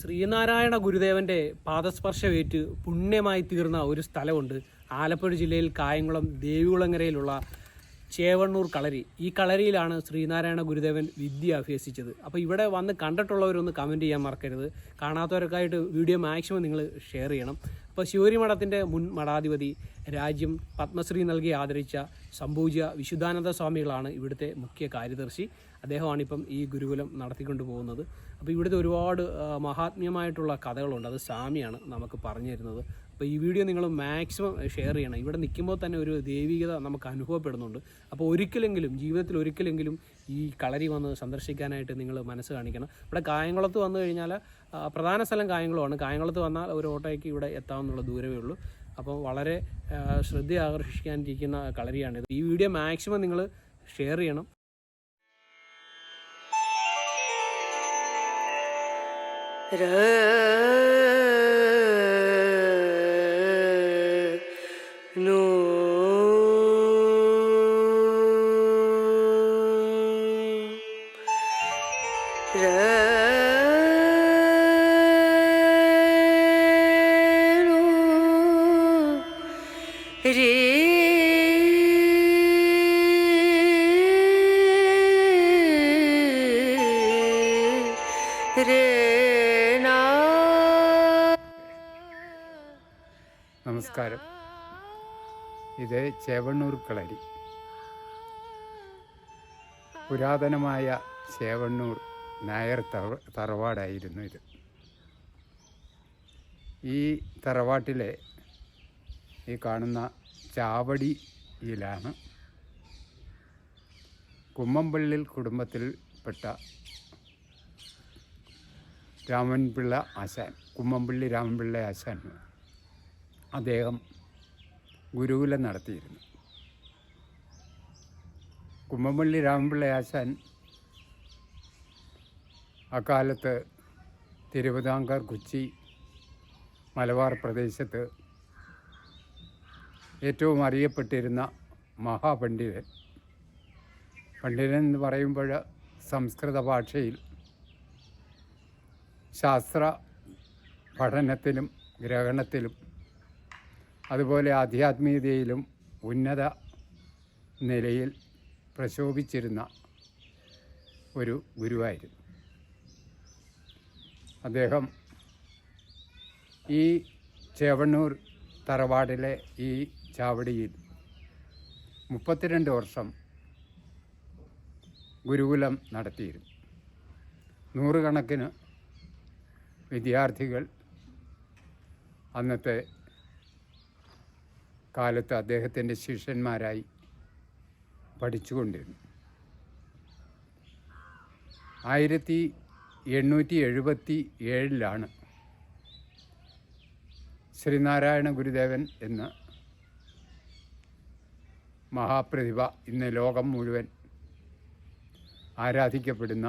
ശ്രീനാരായണ ഗുരുദേവന്റെ പാദസ്പർശമേറ്റ് പുണ്യമായി തീർന്ന ഒരു സ്ഥലമുണ്ട്. ആലപ്പുഴ ജില്ലയിൽ കായംകുളം ദേവികുളങ്ങരയിലുള്ള ചേവണ്ണൂർ കളരി. ഈ കളരിയിലാണ് ശ്രീനാരായണ ഗുരുദേവൻ വിദ്യ അഭ്യസിച്ചത്. അപ്പോൾ ഇവിടെ വന്ന് കണ്ടിട്ടുള്ളവരൊന്ന് കമന്റ് ചെയ്യാൻ മറക്കരുത്. കാണാത്തവർക്കായിട്ട് വീഡിയോ മാക്സിമം നിങ്ങൾ ഷെയർ ചെയ്യണം. അപ്പോൾ ശിവരി മഠത്തിന്റെ മുൻ മഠാധിപതി രാജ്യം പത്മശ്രീ നൽകി ആദരിച്ച സംഭൂജ്യ വിശുദ്ധാനന്ദ സ്വാമികളാണ് ഇവിടുത്തെ മുഖ്യ കാര്യദർശി. അദ്ദേഹമാണ് ഇപ്പം ഈ ഗുരുകുലം നടത്തിക്കൊണ്ട് പോകുന്നത് അപ്പോൾ ഇവിടുത്തെ ഒരുപാട് മഹാത്മ്യമായിട്ടുള്ള കഥകളുണ്ട്. അത് സ്വാമിയാണ് നമുക്ക് പറഞ്ഞു തരുന്നത് അപ്പോൾ ഈ വീഡിയോ നിങ്ങൾ മാക്സിമം ഷെയർ ചെയ്യണം. ഇവിടെ നിൽക്കുമ്പോൾ തന്നെ ഒരു ദൈവികത നമുക്ക് അനുഭവപ്പെടുന്നുണ്ട്. അപ്പോൾ ഒരിക്കലെങ്കിലും ജീവിതത്തിൽ ഒരിക്കലെങ്കിലും ഈ കളരി വന്ന് സന്ദർശിക്കാനായിട്ട് നിങ്ങൾ മനസ്സ് കാണിക്കണം. ഇവിടെ കായംകുളത്ത് വന്നു കഴിഞ്ഞാൽ പ്രധാന സ്ഥലം കായംകുളമാണ്. കായംകുളത്ത് വന്നാൽ ഒരു ഓട്ടോയ്ക്ക് ഇവിടെ എത്താവുന്നുള്ള ദൂരമേ ഉള്ളൂ. അപ്പോൾ വളരെ ശ്രദ്ധ ആകർഷിക്കാനിരിക്കുന്ന കളരിയാണിത്. ഈ വീഡിയോ മാക്സിമം നിങ്ങൾ ഷെയർ ചെയ്യണം. Yeah. നമസ്കാരം. ഇത് ചേവണ്ണൂർ കളരി പുരാതനമായ ചേവണ്ണൂർ നായർ തറ- തറവാടായിരുന്നു ഇത്. ഈ തറവാട്ടിലെ ഈ കാണുന്ന ചാവടിയിലാണ് കുമ്മമ്പള്ളിൽ കുടുംബത്തിൽപ്പെട്ട രാമൻപിള്ള ആശാൻ കുമ്മമ്പള്ളി രാമൻപിള്ള ആശാൻ. അദ്ദേഹം ഗുരുകുലം നടത്തിയിരുന്നു. കുമ്മമ്പള്ളി രാമപിള്ള ആശാൻ അക്കാലത്ത് തിരുവിതാംകൂർ കൊച്ചി മലബാർ പ്രദേശത്ത് ഏറ്റവും അറിയപ്പെട്ടിരുന്ന മഹാപണ്ഡിതൻ. പണ്ഡിതൻ എന്ന് പറയുമ്പോൾ സംസ്കൃത ഭാഷയിൽ ശാസ്ത്ര പഠനത്തിലും ഗ്രഹണത്തിലും അതുപോലെ ആധ്യാത്മികതയിലും ഉന്നത നിലയിൽ പ്രശോഭിച്ചിരുന്ന ഒരു ഗുരുവായിരുന്നു. അദ്ദേഹം ഈ ചേവണ്ണൂർ തറവാടിലെ ഈ ചാവടിയിൽ മുപ്പത്തിരണ്ട് വർഷം ഗുരുകുലം നടത്തിയിരുന്നു. നൂറുകണക്കിന് വിദ്യാർത്ഥികൾ അന്നത്തെ കാലത്ത് അദ്ദേഹത്തിന്റെ ശിഷ്യന്മാരായി പഠിച്ചുകൊണ്ടിരുന്നു. ആയിരത്തി എണ്ണൂറ്റി എഴുപത്തി ഏഴിലാണ് ശ്രീനാരായണ ഗുരുദേവൻ എന്ന മഹാപ്രതിഭ ഇന്ന് ലോകം മുഴുവൻ ആരാധിക്കപ്പെടുന്ന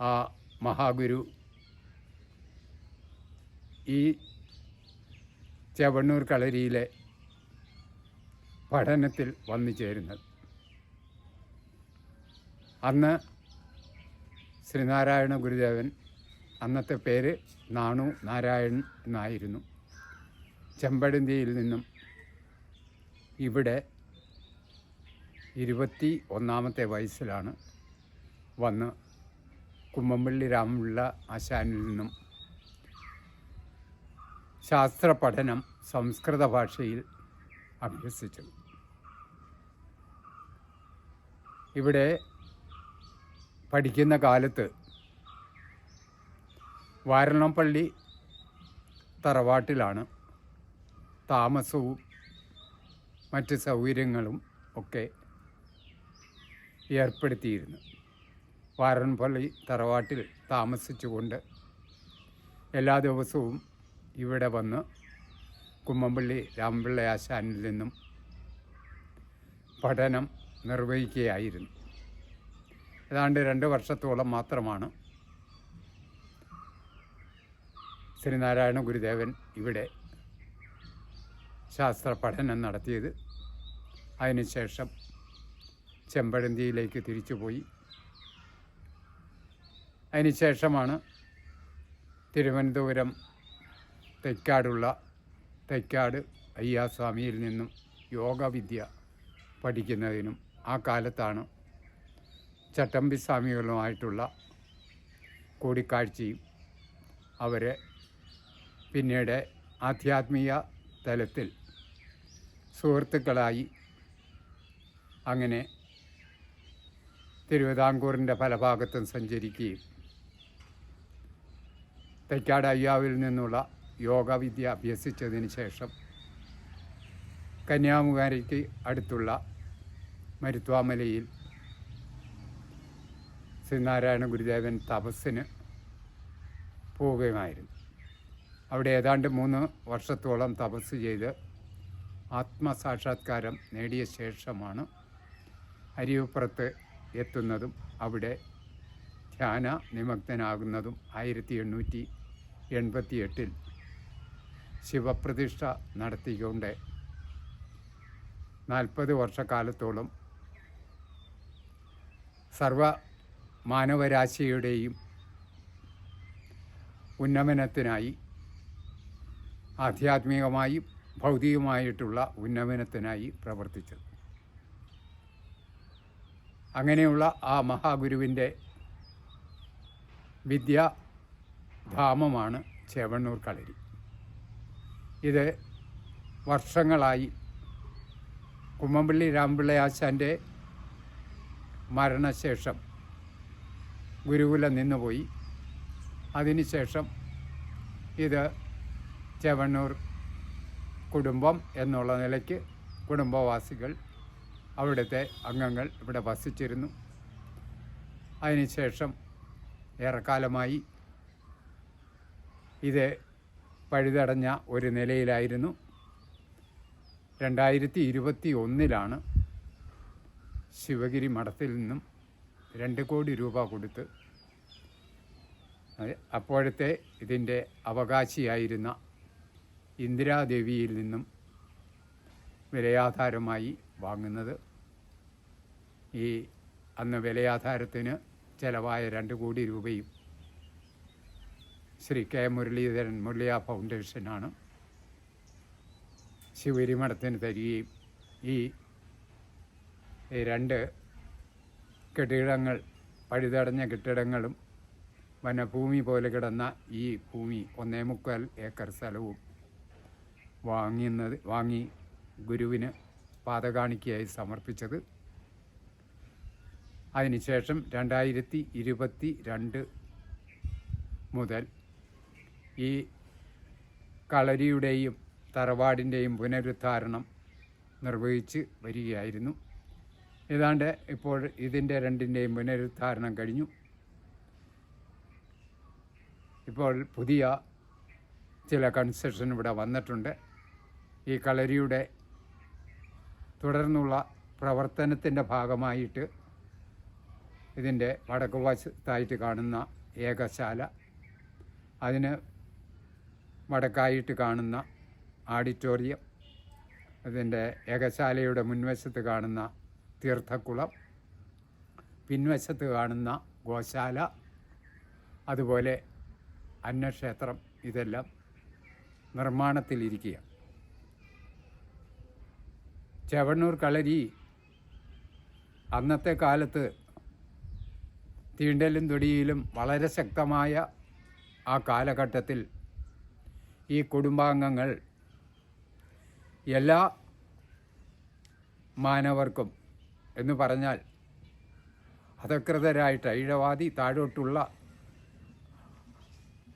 ആ മഹാഗുരു ഈ ചെവണ്ണൂർ കളരിയിലെ പഠനത്തിൽ വന്നു ചേരുന്നത്. അന്ന് ശ്രീനാരായണ ഗുരുദേവൻ അന്നത്തെ പേര് നാണു നാരായണൻ എന്നായിരുന്നു. ചെമ്പടന്തിയിൽ നിന്നും ഇവിടെ ഇരുപത്തി ഒന്നാമത്തെ വയസ്സിലാണ് വന്ന് കുമ്മമ്പള്ളി രാമുള്ള ആശാനിൽ നിന്നും ശാസ്ത്ര പഠനം സംസ്കൃത ഭാഷയിൽ അഭ്യസിച്ചു ഇവിടെ പഠിക്കുന്ന കാലത്ത് വാരണപ്പള്ളി തറവാട്ടിലാണ് താമസവും മറ്റ് സൗകര്യങ്ങളും ഒക്കെ ഏർപ്പെടുത്തിയിരുന്നു വാരണപ്പള്ളി തറവാട്ടിൽ താമസിച്ചുകൊണ്ട് എല്ലാ ദിവസവും ഇവിടെ വന്ന് കുമ്മമ്പള്ളി രാമപിള്ള ആശാനിൽ നിന്നും പഠനം നിർവഹിക്കുകയായിരുന്നു. ഏതാണ്ട് രണ്ട് വർഷത്തോളം മാത്രമാണ് ശ്രീനാരായണ ഗുരുദേവൻ ഇവിടെ ശാസ്ത്ര പഠനം നടത്തിയത്. അതിനുശേഷം ചെമ്പഴന്തിയിലേക്ക് തിരിച്ചുപോയി. അതിനുശേഷമാണ് തിരുവനന്തപുരം തെക്കാടുള്ള തെക്കാട് അയ്യാസ്വാമിയിൽ നിന്നും യോഗവിദ്യ പഠിക്കുന്നതിനും ആ കാലത്താണ് ചട്ടമ്പി സ്വാമികളുമായിട്ടുള്ള കൂടിക്കാഴ്ചയും അവരെ പിന്നീട് ആധ്യാത്മിക തലത്തിൽ സുഹൃത്തുക്കളായി അങ്ങനെ തിരുവിതാംകൂറിന്റെ പല ഭാഗത്തും സഞ്ചരിക്കുകയും തെക്കാട് അയ്യാവിൽ നിന്നുള്ള യോഗവിദ്യ അഭ്യസിച്ചതിന് ശേഷം കന്യാകുമാരിക്ക് അടുത്തുള്ള മരുത്വാമലയിൽ ശ്രീനാരായണ ഗുരുദേവൻ തപസ്സിന് പോവുകയുമായിരുന്നു. അവിടെ ഏതാണ്ട് മൂന്ന് വർഷത്തോളം തപസ് ചെയ്ത് ആത്മസാക്ഷാത്കാരം നേടിയ ശേഷമാണ് അരിയുപ്പുറത്ത് എത്തുന്നതും അവിടെ ധ്യാന നിമഗ്നനാകുന്നതും ആയിരത്തി എണ്ണൂറ്റി എൺപത്തി എട്ടിൽ ശിവപ്രതിഷ്ഠ നടത്തിക്കൊണ്ട് നാൽപ്പത് വർഷക്കാലത്തോളം സർവ മാനവരാശിയുടെയും ഉന്നമനത്തിനായി ആധ്യാത്മികമായും ഭൗതികമായിട്ടുള്ള ഉന്നമനത്തിനായി പ്രവർത്തിച്ചത്. അങ്ങനെയുള്ള ആ മഹാഗുരുവിന്റെ വിദ്യാധാമമാണ് ചേവണ്ണൂർ കളരി. ഇത് വർഷങ്ങളായി. കുമ്മമ്പള്ളി രാമപിള്ളയാശാന്റെ മരണശേഷം ഗുരുകുലം നിന്നുപോയി. അതിനുശേഷം ഇത് ചെവണ്ണൂർ കുടുംബം എന്നുള്ള നിലയ്ക്ക് കുടുംബവാസികൾ അവിടുത്തെ അംഗങ്ങൾ ഇവിടെ വസിച്ചിരുന്നു. അതിനുശേഷം ഏറെക്കാലമായി ഇത് പഴുതടഞ്ഞ ഒരു നിലയിലായിരുന്നു. രണ്ടായിരത്തി ഇരുപത്തി ഒന്നിലാണ് ശിവഗിരി മഠത്തിൽ നിന്നും രണ്ട് കോടി രൂപ കൊടുത്ത് അപ്പോഴത്തെ ഇതിന്റെ അവകാശിയായിരുന്ന ഇന്ദിരാദേവിയിൽ നിന്നും വിലയാധാരമായി വാങ്ങുന്നത്. ഈ അന്ന് വിലയാധാരത്തിന് ചിലവായ രണ്ട് കോടി രൂപയും ശ്രീ കെ മുരളീധരൻ മുരളിയ ഫൗണ്ടേഷനാണ്. ശിവരിമഠത്തിന് തരികയും ഈ രണ്ട് കെട്ടിടങ്ങൾ പഴുതടഞ്ഞ കെട്ടിടങ്ങളും വനഭൂമി പോലെ കിടന്ന ഈ ഭൂമി ഒന്നേ മുക്കാൽ ഏക്കർ സ്ഥലവും വാങ്ങുന്നത് വാങ്ങി ഗുരുവിന് പാതകാണിക്കയായി സമർപ്പിച്ചത്. അതിനുശേഷം രണ്ടായിരത്തി ഇരുപത്തി രണ്ട് മുതൽ ഈ കളരിയുടെയും തറവാടിന്റെയും പുനരുദ്ധാരണം നിർവഹിച്ച് വരികയായിരുന്നു. ഏതാണ്ട് ഇപ്പോൾ ഇതിന്റെ രണ്ടിന്റെയും പുനരുദ്ധാരണം കഴിഞ്ഞു. ഇപ്പോൾ പുതിയ ചില കൺസ്ട്രക്ഷൻ ഇവിടെ വന്നിട്ടുണ്ട്. ഈ കളരിയുടെ തുടർന്നുള്ള പ്രവർത്തനത്തിന്റെ ഭാഗമായിട്ട് ഇതിന്റെ വടക്കുവശത്തായിട്ട് കാണുന്ന ഏകശാല. അതിന് വടക്കായിട്ട് കാണുന്ന ഓഡിറ്റോറിയം അതിന്റെ ഏകശാലയുടെ മുൻവശത്ത് കാണുന്ന തീർത്ഥക്കുളം പിൻവശത്ത് കാണുന്ന ഗോശാല അതുപോലെ അന്നക്ഷേത്രം ഇതെല്ലാം നിർമ്മാണത്തിലിരിക്കുക ചെവണ്ണൂർ കളരി അന്നത്തെ കാലത്ത് തീണ്ടലും തൊടിയിലും വളരെ ശക്തമായ ആ കാലഘട്ടത്തിൽ ഈ കുടുംബാംഗങ്ങൾ എല്ലാ മാനവർക്കും എന്ന് പറഞ്ഞാൽ അധകൃതരായിട്ട് ഈഴവാദി താഴോട്ടുള്ള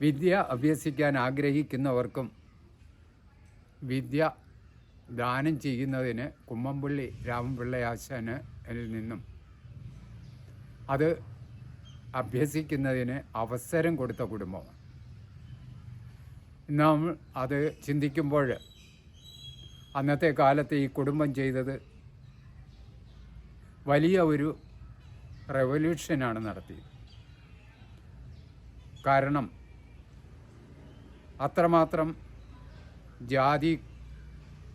വിദ്യ അഭ്യസിക്കാൻ ആഗ്രഹിക്കുന്നവർക്കും വിദ്യ ദാനം ചെയ്യുന്നതിന് കുമ്മമ്പള്ളി രാമപിള്ളയാശാന് നിന്നും അത് അഭ്യസിക്കുന്നതിന് അവസരം കൊടുത്ത കുടുംബമാണ്. നാം അത് ചിന്തിക്കുമ്പോൾ അന്നത്തെ കാലത്ത് ഈ കുടുംബം ചെയ്തത് വലിയ ഒരു റെവല്യൂഷനാണ് നടത്തിയത്. കാരണം അത്രമാത്രം ജാതി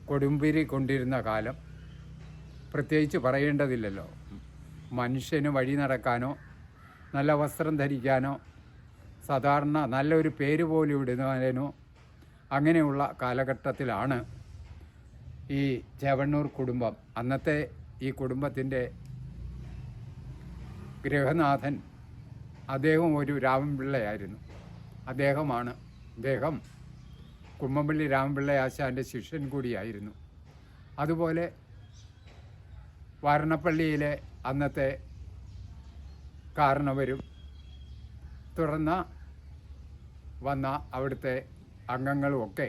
കൊടുമ്പിരി കൊണ്ടിരുന്ന കാലം പ്രത്യേകിച്ച് പറയേണ്ടതില്ലല്ലോ. മനുഷ്യന് വഴി നടക്കാനോ നല്ല വസ്ത്രം ധരിക്കാനോ സാധാരണ നല്ലൊരു പേര് പോലും ഇടുന്നതിനോ അങ്ങനെയുള്ള കാലഘട്ടത്തിലാണ് ഈ ചേവണ്ണൂർ കുടുംബം. അന്നത്തെ ഈ കുടുംബത്തിന്റെ ഗൃഹനാഥൻ അദ്ദേഹം ഒരു രാമൻപിള്ളയായിരുന്നു. അദ്ദേഹമാണ് അദ്ദേഹം കുമ്മമ്പള്ളി രാമപിള്ള ആശാന്റെ ശിഷ്യൻ കൂടിയായിരുന്നു. അതുപോലെ വാരണപ്പള്ളിയിലെ അന്നത്തെ കാരണവരും തുടർന്ന് വന്ന അവിടുത്തെ അംഗങ്ങളുമൊക്കെ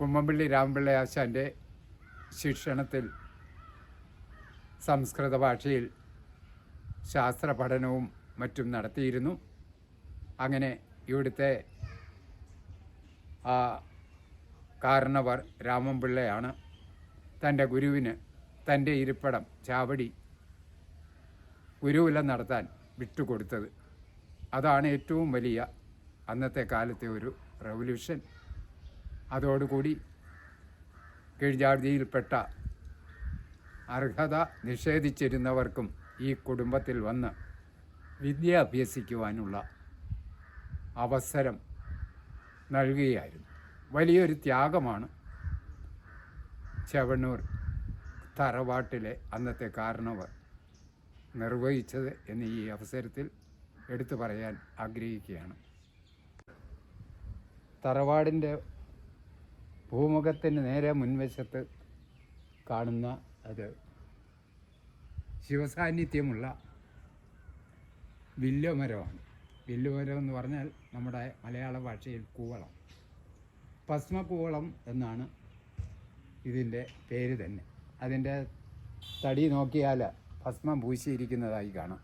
കുമ്മമ്പള്ളി രാമപിള്ള ആശാന്റെ ശിക്ഷണത്തിൽ സംസ്കൃത ഭാഷയിൽ ശാസ്ത്ര പഠനവും മറ്റും നടത്തിയിരുന്നു. അങ്ങനെ ഇവിടുത്തെ ആ കാരണവർ രാമൻപിള്ളയാണ് തന്റെ ഗുരുവിന് തന്റെ ഇരിപ്പടം ചാവടി ഗുരുവില നടത്താൻ വിട്ടുകൊടുത്തത്. അതാണ് ഏറ്റവും വലിയ അന്നത്തെ കാലത്തെ ഒരു റവല്യൂഷൻ. അതോടുകൂടി കീഴ്ജാതിയിൽപ്പെട്ട അർഹത നിഷേധിച്ചിരുന്നവർക്കും ഈ കുടുംബത്തിൽ വന്ന് വിദ്യ അഭ്യസിക്കുവാനുള്ള അവസരം നൽകുകയായിരുന്നു. വലിയൊരു ത്യാഗമാണ് ചെവണ്ണൂർ തറവാട്ടിലെ അന്നത്തെ കാരണവർ നിർവഹിച്ചത് എന്ന് ഈ അവസരത്തിൽ എടുത്തു പറയാൻ ആഗ്രഹിക്കുകയാണ്. തറവാടിന്റെ ഭൂമുഖത്തിന് നേരെ മുൻവശത്ത് കാണുന്ന അത് ശിവസാന്നിധ്യമുള്ള വില്ലുമരമാണ്. വില്ലുമരം എന്ന് പറഞ്ഞാൽ നമ്മുടെ മലയാള ഭാഷയിൽ കൂവളം. ഭസ്മകൂവളം എന്നാണ് ഇതിന്റെ പേര് തന്നെ. അതിന്റെ തടി നോക്കിയാൽ ഭസ്മം പൂശിയിരിക്കുന്നതായി കാണാം.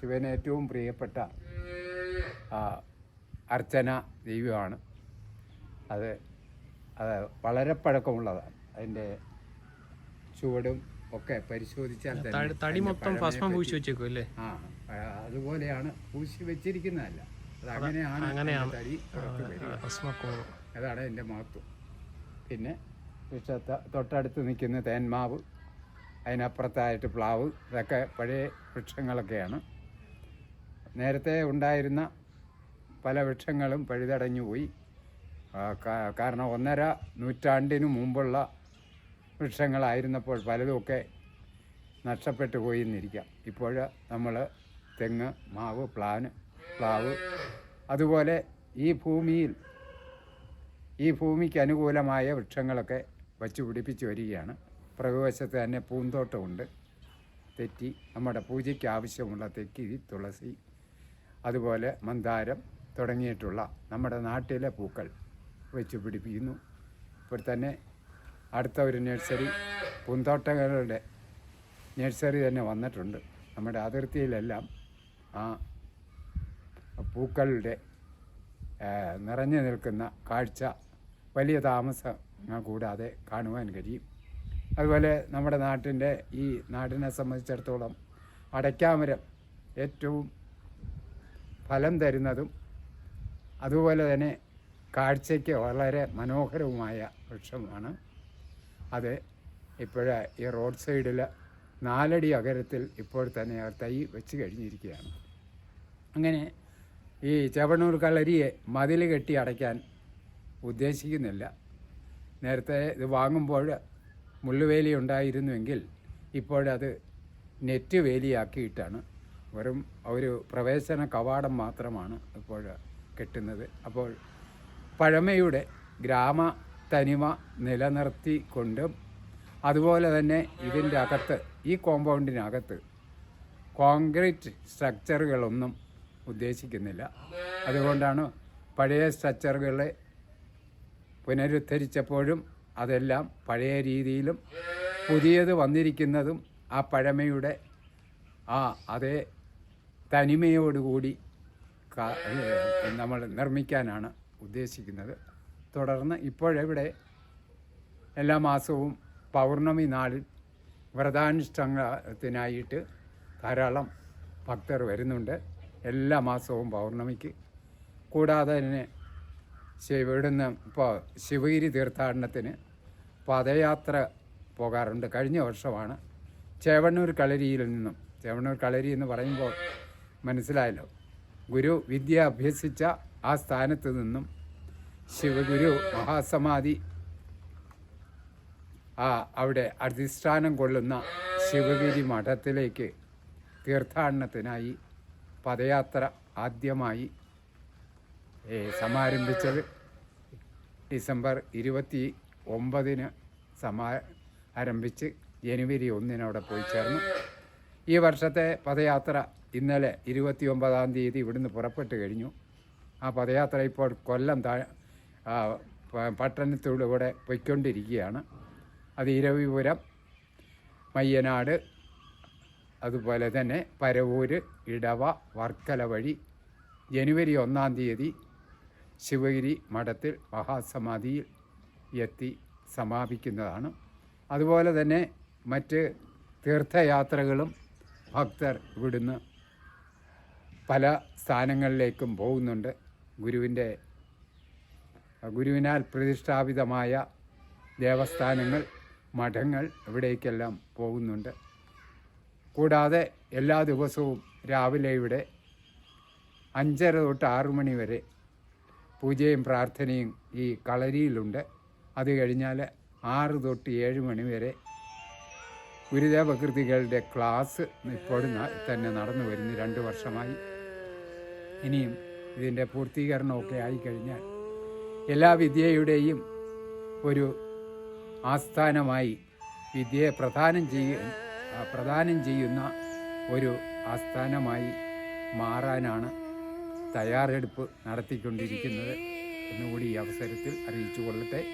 ശിവന് ഏറ്റവും പ്രിയപ്പെട്ട ആ, അർച്ചന ദൈവമാണ്. അത് അത് വളരെ പഴക്കമുള്ളതാണ്. അതിന്റെ ചുവടും ഒക്കെ പരിശോധിച്ചാൽ തടി- മൊത്തം ഭസ്മം പൂശി വെച്ചേക്കും അല്ലേ? ആ അതുപോലെയാണ് പൂശി വെച്ചിരിക്കുന്നതല്ല. അത് അങ്ങനെയാണ് അങ്ങനെയാണ്. തടി അതാണ് എന്റെ മഹത്വം. പിന്നെ തൊട്ടടുത്ത് നിൽക്കുന്ന തേന്മാവ് അതിനപ്പുറത്തായിട്ട് പ്ലാവ് ഇതൊക്കെ പഴയ വൃക്ഷങ്ങളൊക്കെയാണ്. നേരത്തെ ഉണ്ടായിരുന്ന പല വൃക്ഷങ്ങളും പഴുതടഞ്ഞു പോയി കാരണം ഒന്നര നൂറ്റാണ്ടിനു മുമ്പുള്ള വൃക്ഷങ്ങളായിരുന്നപ്പോൾ പലതുമൊക്കെ നഷ്ടപ്പെട്ടു പോയി എന്നിരിക്കാം ഇപ്പോൾ നമ്മൾ തെങ്ങ് മാവ് പ്ലാന് പ്ലാവ് അതുപോലെ ഈ ഭൂമിയിൽ ഈ ഭൂമിക്ക് അനുകൂലമായ വൃക്ഷങ്ങളൊക്കെ വച്ചു പിടിപ്പിച്ച് വരികയാണ്. പ്രകവശത്ത് തന്നെ പൂന്തോട്ടമുണ്ട്. തെറ്റി നമ്മുടെ പൂജയ്ക്ക് ആവശ്യമുള്ള തെക്കി തുളസി അതുപോലെ മന്ദാരം തുടങ്ങിയിട്ടുള്ള നമ്മുടെ നാട്ടിലെ പൂക്കൾ വെച്ച് പിടിപ്പിക്കുന്നു. ഇപ്പോൾ തന്നെ അടുത്ത ഒരു നഴ്സറി പൂന്തോട്ടങ്ങളുടെ നഴ്സറി തന്നെ വന്നിട്ടുണ്ട്. നമ്മുടെ അതിർത്തിയിലെല്ലാം ആ പൂക്കളുടെ നിറഞ്ഞു നിൽക്കുന്ന കാഴ്ച വലിയ താമസം കൂടാതെ കാണുവാൻ കഴിയും. അതുപോലെ നമ്മുടെ നാട്ടിന്റെ ഈ നാടിനെ സംബന്ധിച്ചിടത്തോളം അടയ്ക്കാമരം ഏറ്റവും ഫലം തരുന്നതും അതുപോലെ തന്നെ കാഴ്ചയ്ക്ക് വളരെ മനോഹരവുമായ വൃക്ഷമാണ് അത് ഇപ്പോഴ ഈ റോഡ് സൈഡിൽ നാലടി അകലത്തിൽ ഇപ്പോൾ തന്നെ ആ തൈ വെച്ച് കഴിഞ്ഞിരിക്കുകയാണ്. അങ്ങനെ ഈ ചെവണൂർ കളരിയെ മതിൽ കെട്ടി അടയ്ക്കാൻ ഉദ്ദേശിക്കുന്നില്ല. നേരത്തെ ഇത് വാങ്ങുമ്പോൾ മുള്ളുവേലി ഉണ്ടായിരുന്നുവെങ്കിൽ ഇപ്പോഴത് നെറ്റ് വേലിയാക്കിയിട്ടാണ്. വെറും ഒരു പ്രവേശന കവാടം മാത്രമാണ് ഇപ്പോൾ കെട്ടുന്നത്. അപ്പോൾ പഴമയുടെ ഗ്രാമ തനിമ നിലനിർത്തിക്കൊണ്ടും അതുപോലെ തന്നെ ഇതിന്റെ അകത്ത് ഈ കോമ്പൗണ്ടിനകത്ത് കോൺക്രീറ്റ് സ്ട്രക്ചറുകളൊന്നും ഉദ്ദേശിക്കുന്നില്ല. അതുകൊണ്ടാണ് പഴയ സ്ട്രക്ചറുകളെ പുനരുദ്ധരിച്ചപ്പോഴും അതെല്ലാം പഴയ രീതിയിലും പുതിയത് വന്നിരിക്കുന്നതും ആ പഴമയുടെ ആ അതേ തനിമയോടുകൂടി നമ്മൾ നിർമ്മിക്കാനാണ് ഉദ്ദേശിക്കുന്നത്. തുടർന്ന് ഇപ്പോഴെവിടെ എല്ലാ മാസവും പൗർണമി നാളിൽ വ്രതാനുഷ്ഠാനത്തിനായിട്ട് ധാരാളം ഭക്തർ വരുന്നുണ്ട്. എല്ലാ മാസവും പൗർണമിക്ക്. കൂടാതെ തന്നെ ഇവിടുന്ന് ഇപ്പോൾ ശിവഗിരി തീർത്ഥാടനത്തിന് പദയാത്ര പോകാറുണ്ട്. കഴിഞ്ഞ വർഷമാണ് ചേവണ്ണൂർ കളരിയിൽ നിന്നും. ചേവണ്ണൂർ കളരി എന്ന് പറയുമ്പോൾ മനസ്സിലായല്ലോ. ഗുരു വിദ്യ അഭ്യസിച്ച ആ സ്ഥാനത്ത് നിന്നും ശിവഗുരു മഹാസമാധി ആ അവിടെ അധിഷ്ഠാനം കൊള്ളുന്ന ശിവഗിരി മഠത്തിലേക്ക് തീർത്ഥാടനത്തിനായി പദയാത്ര ആദ്യമായി സമാരംഭിച്ചത് ഡിസംബർ ഇരുപത്തി ഒമ്പതിന് സമാ ആരംഭിച്ച് ജനുവരി ഒന്നിനവിടെ പോയി ചേർന്നു. ഈ വർഷത്തെ പദയാത്ര ഇന്നലെ ഇരുപത്തി ഒമ്പതാം തീയതി ഇവിടുന്ന് പുറപ്പെട്ട് കഴിഞ്ഞു. ആ പദയാത്ര ഇപ്പോൾ കൊല്ലം താ ആ, പ- പട്ടണത്തിലൂടെ പൊയ്ക്കൊണ്ടിരിക്കുകയാണ്. അത് ഇരവിപുരം മയ്യനാട് അതുപോലെ തന്നെ പരവൂർ ഇടവ വർക്കല വഴി ജനുവരി ഒന്നാം തീയതി ശിവഗിരി മഠത്തിൽ മഹാസമാധിയിൽ എത്തി സമാപിക്കുന്നതാണ്. അതുപോലെ തന്നെ മറ്റ് തീർത്ഥയാത്രകളും ഭക്തർ ഇവിടുന്ന് പല സ്ഥാനങ്ങളിലേക്കും പോകുന്നുണ്ട്. ഗുരുവിന്റെ ഗുരുവിനാൽ പ്രതിഷ്ഠാപിതമായ ദേവസ്ഥാനങ്ങൾ മഠങ്ങൾ ഇവിടേക്കെല്ലാം പോകുന്നുണ്ട്. കൂടാതെ എല്ലാ ദിവസവും രാവിലെ ഇവിടെ അഞ്ചര തൊട്ട് ആറു മണി വരെ പൂജയും പ്രാർത്ഥനയും ഈ കളരിയിലുണ്ട്. അത് കഴിഞ്ഞാൽ ആറ് തൊട്ട് ഏഴ് മണി വരെ ഗുരുദേവ കൃതികളുടെ ക്ലാസ് ഇപ്പോൾ തന്നെ നടന്നു വരുന്നു. രണ്ട് വർഷമായി. ഇനിയും ഇതിന്റെ പൂർത്തീകരണമൊക്കെ ആയിക്കഴിഞ്ഞാൽ എല്ലാ വിദ്യയുടെയും ഒരു ആസ്ഥാനമായി വിദ്യയെ പ്രധാനം ചെയ്യ പ്രധാനം ചെയ്യുന്ന ഒരു ആസ്ഥാനമായി മാറാനാണ് തയ്യാറെടുപ്പ് നടത്തിക്കൊണ്ടിരിക്കുന്നത്. എന്നുകൂടി ഈ അവസരത്തിൽ അറിയിച്ചു കൊള്ളട്ടെ.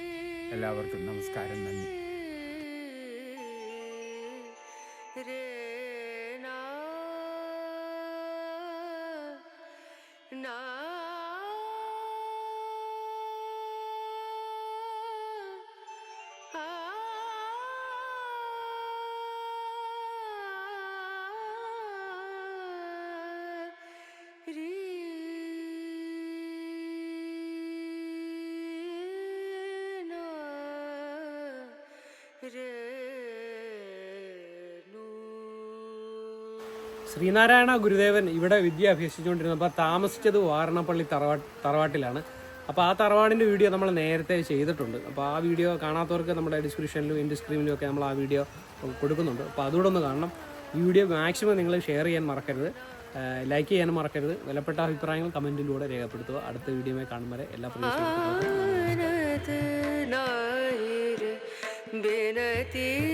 എല്ലാവർക്കും നമസ്കാരം. നന്ദി. ശ്രീനാരായണ ഗുരുദേവൻ ഇവിടെ വിദ്യ അഭ്യസിച്ചുകൊണ്ടിരുന്നപ്പോൾ താമസിച്ചത് വാരണപ്പള്ളി തറവാ തറവാട്ടിലാണ്. അപ്പോൾ ആ തറവാടിന്റെ വീഡിയോ നമ്മൾ നേരത്തെ ചെയ്തിട്ടുണ്ട്. അപ്പോൾ ആ വീഡിയോ കാണാത്തവർക്ക് നമ്മുടെ ഡിസ്ക്രിപ്ഷനിലും ഇൻ സ്ക്രീനിലും ഒക്കെ നമ്മൾ ആ വീഡിയോ കൊടുക്കുന്നുണ്ട്. അപ്പോൾ അതുകൂടെ ഒന്ന് കാണണം. ഈ വീഡിയോ മാക്സിമം നിങ്ങൾ ഷെയർ ചെയ്യാൻ മറക്കരുത്. ലൈക്ക് ചെയ്യാൻ മറക്കരുത്. വിലപ്പെട്ട അഭിപ്രായങ്ങൾ കമന്റിലൂടെ രേഖപ്പെടുത്തുക. അടുത്ത വീഡിയോയിൽ കാണും വരെ എല്ലാ പ്രതീക്ഷകളും Betty.